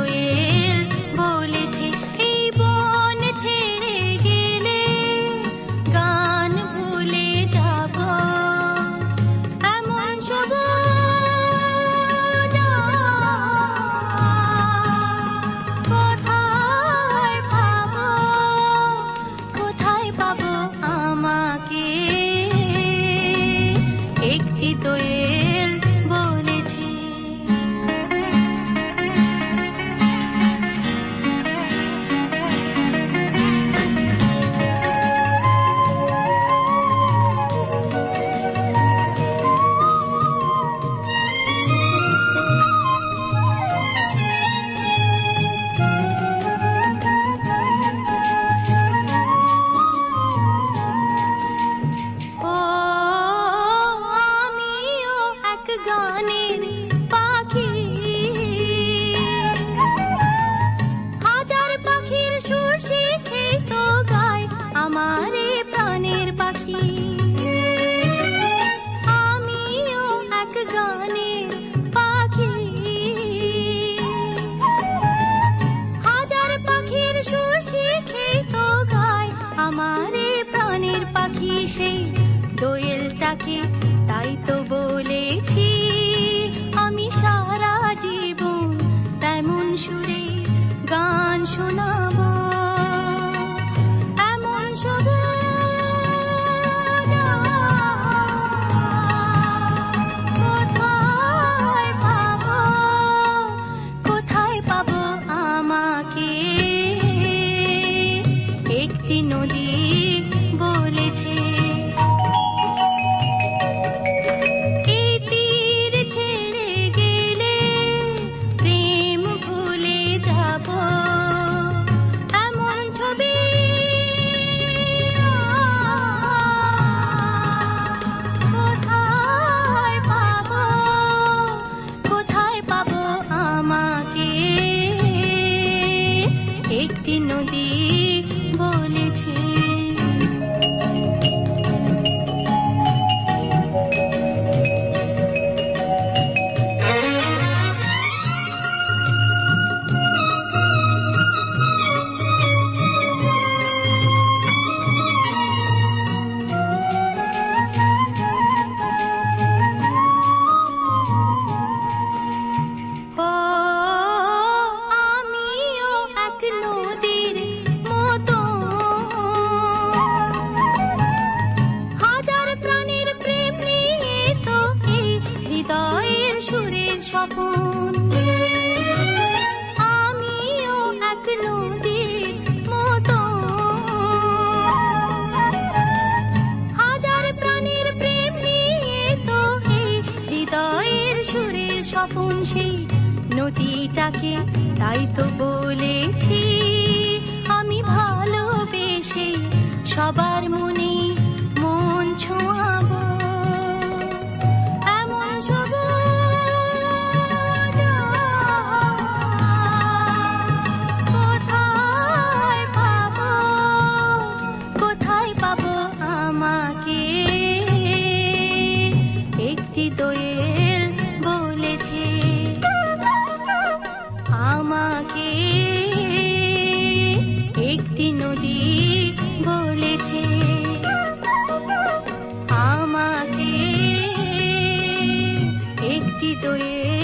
রয়ে আমার প্রাণের পাখি সেই দোয়েলটাকে, তাই তো বলেছি। আমি সারা জীবন তেমন সুরে গান শোনাবো স্বপন। আমিও এক নদীর মতো হাজার প্রাণীর প্রেম নিয়ে তো এই হৃদয়ের সুরের স্বপন সেই নদীটাকে, তাই তো বলেছি। আমি ভালোবেসে সবার মনে মন একটি দোয়েল বলেছে? আমাকে একটি নদী বলেছে। আমাকে একটি দোয়েল